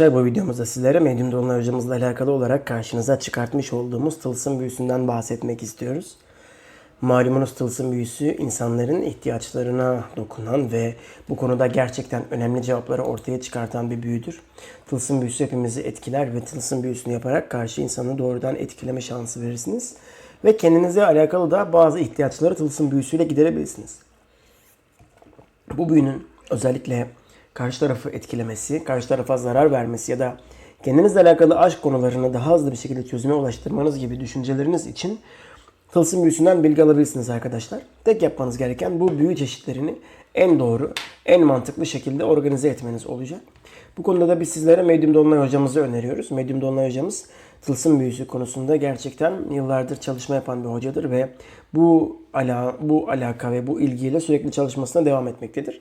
Bu videomuzda sizlere Medium Dolunay hocamızla alakalı olarak karşınıza çıkartmış olduğumuz tılsım büyüsünden bahsetmek istiyoruz. Malumunuz tılsım büyüsü insanların ihtiyaçlarına dokunan ve bu konuda gerçekten önemli cevapları ortaya çıkartan bir büyüdür. Tılsım büyüsü hepimizi etkiler ve tılsım büyüsünü yaparak karşı insanı doğrudan etkileme şansı verirsiniz. Ve kendinize alakalı da bazı ihtiyaçları tılsım büyüsüyle giderebilirsiniz. Bu büyünün özellikle karşı tarafı etkilemesi, karşı tarafa zarar vermesi ya da kendinizle alakalı aşk konularını daha hızlı bir şekilde çözüme ulaştırmanız gibi düşünceleriniz için tılsım büyüsünden bilgi alabilirsiniz arkadaşlar. Tek yapmanız gereken bu büyü çeşitlerini en doğru, en mantıklı şekilde organize etmeniz olacak. Bu konuda da biz sizlere Medium Dolunay hocamızı öneriyoruz. Medium Dolunay hocamız tılsım büyüsü konusunda gerçekten yıllardır çalışma yapan bir hocadır ve bu ala, bu alaka ve bu ilgiyle sürekli çalışmasına devam etmektedir.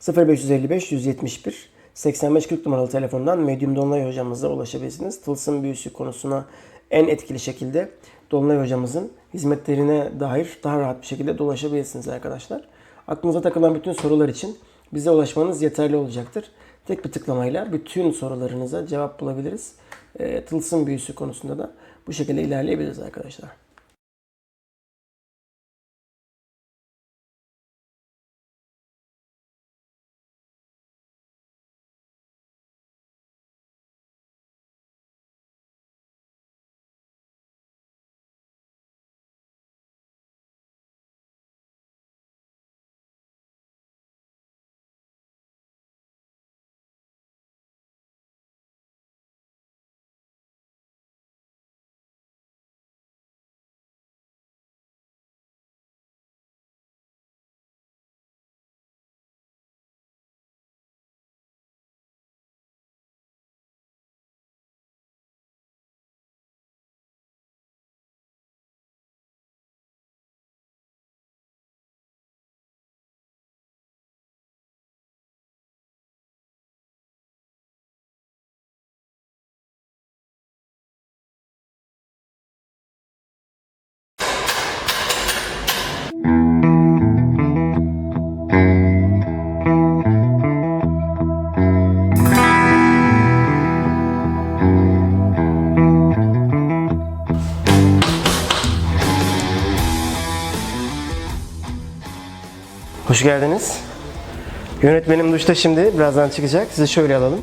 0555 171 85 40 numaralı telefondan Medium Dolunay hocamıza ulaşabilirsiniz. Tılsım büyüsü konusuna en etkili şekilde Dolunay hocamızın hizmetlerine dair daha rahat bir şekilde dolaşabilirsiniz arkadaşlar. Aklınıza takılan bütün sorular için bize ulaşmanız yeterli olacaktır. Tek bir tıklamayla bütün sorularınıza cevap bulabiliriz. E, tılsım büyüsü konusunda da bu şekilde ilerleyebiliriz arkadaşlar. Hoş geldiniz. Yönetmenim duşta şimdi birazdan çıkacak. Sizi şöyle alalım.